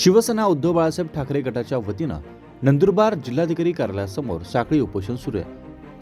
शिवसेना उद्धव बाळासाहेब ठाकरे गटाच्या वतीनं नंदुरबार जिल्हाधिकारी कार्यालयासमोर साखळी उपोषण सुरू आहे.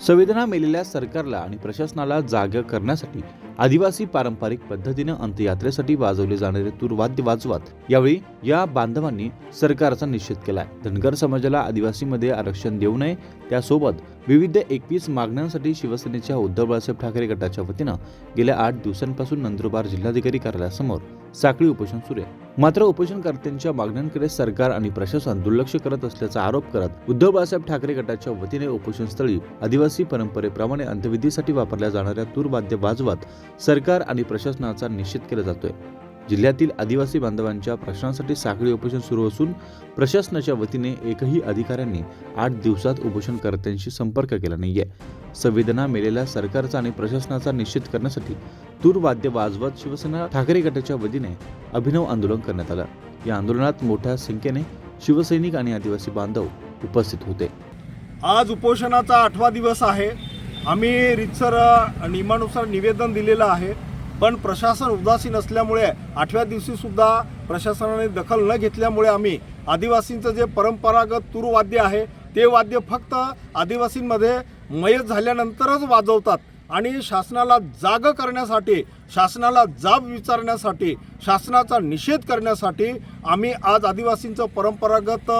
संवेदना मेलेल्या सरकारला आणि प्रशासनाला जाग करण्यासाठी आदिवासी पारंपरिक पद्धतीनं अंत्ययात्रेसाठी वाजवले जाणारे तूर वाद्य वाजवत यावेळी या बांधवांनी सरकारचा निषेध केलाय. धनगर समाजाला आदिवासीमध्ये आरक्षण देऊ नये त्यासोबत विविध एकवीस मागण्यांसाठी शिवसेनेच्या उद्धव बाळासाहेब ठाकरे गटाच्या वतीनं गेल्या आठ दिवसांपासून नंदुरबार जिल्हाधिकारी कार्यालयासमोर साखळी उपोषण सुरू आहे. मात्र उपोषणकर्त्यांच्या मागण्यांकडे सरकार आणि प्रशासन दुर्लक्ष करत असल्याचा आरोप करत उद्धव बाळासाहेब ठाकरे गटाच्या वतीने उपोषणस्थळी आदिवासी परंपरेप्रमाणे अंत्यविधीसाठी वापरल्या जाणाऱ्या तूरवाद्य वाजवत सरकार आणि प्रशासनाचा निषेध केला जातोय. जिल्ह्यातील आदिवासी बांधवांच्या प्रश्नांसाठी साखळी उपोषण सुरू असून प्रशासनाच्या वतीने एकही अधिकाऱ्यांनी आठ दिवसात उपोषणकर्त्यांशी संपर्क केला नाहीये. संवेदना मेलेल्या सरकारचा आणि प्रशासनाचा निश्चित करण्यासाठी तूर वाद्य वाजवत शिवसेना ठाकरे गटाच्या वतीने अभिनव आंदोलन करण्यात आलं. या आंदोलनात मोठ्या संख्येने शिवसैनिक आणि आदिवासी बांधव उपस्थित होते. आज उपोषणाचा आठवा दिवस आहे. आम्ही रितसर नियमानुसार निवेदन दिलेलं आहे. पण प्रशासन उदासीन असल्यामुळे आठव्या दिवशीसुद्धा प्रशासनाने दखल न घेतल्यामुळे आम्ही आदिवासींचं जे परंपरागत तूरवाद्य आहे ते वाद्य फक्त आदिवासींमध्ये मयत झाल्यानंतरच वाजवतात आणि शासनाला जाग करण्यासाठी शासनाला जाब विचारण्यासाठी शासनाचा निषेध करण्यासाठी आम्ही आज आदिवासींचं परंपरागत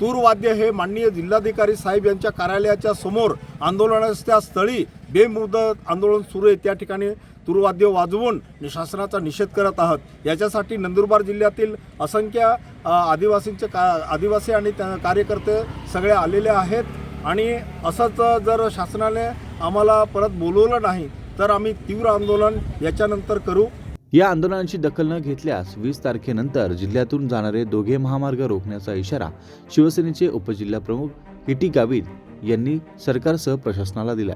तूर वाद्य हे माननीय जिल्हाधिकारी साहेब यांच्या कार्यालयाच्या समोर आंदोलनाच्या स्थळी बेमुदत आंदोलन सुरू आहे. त्या ठिकाणी तुरुवाद्य वाजवून शासनाचा निषेध करत आहात. याच्यासाठी नंदुरबार जिल्ह्यातील असंख्य आदिवासींचे का आदिवासी आणि त्या कार्यकर्ते सगळे आलेले आहेत. आणि असंच जर शासनाने आम्हाला परत बोलवलं नाही तर आम्ही तीव्र आंदोलन याच्यानंतर करू. या आंदोलनाची दखल न घेतल्यास वीस तारखेनंतर जिल्ह्यातून जाणारे दोघे महामार्ग रोखण्याचा इशारा शिवसेनेचे उपजिल्हाप्रमुख इटी गावित यांनी सरकारसह प्रशासनाला दिला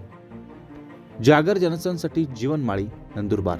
जागर जनसंसाठी जीवनमाळी नंदुरबार.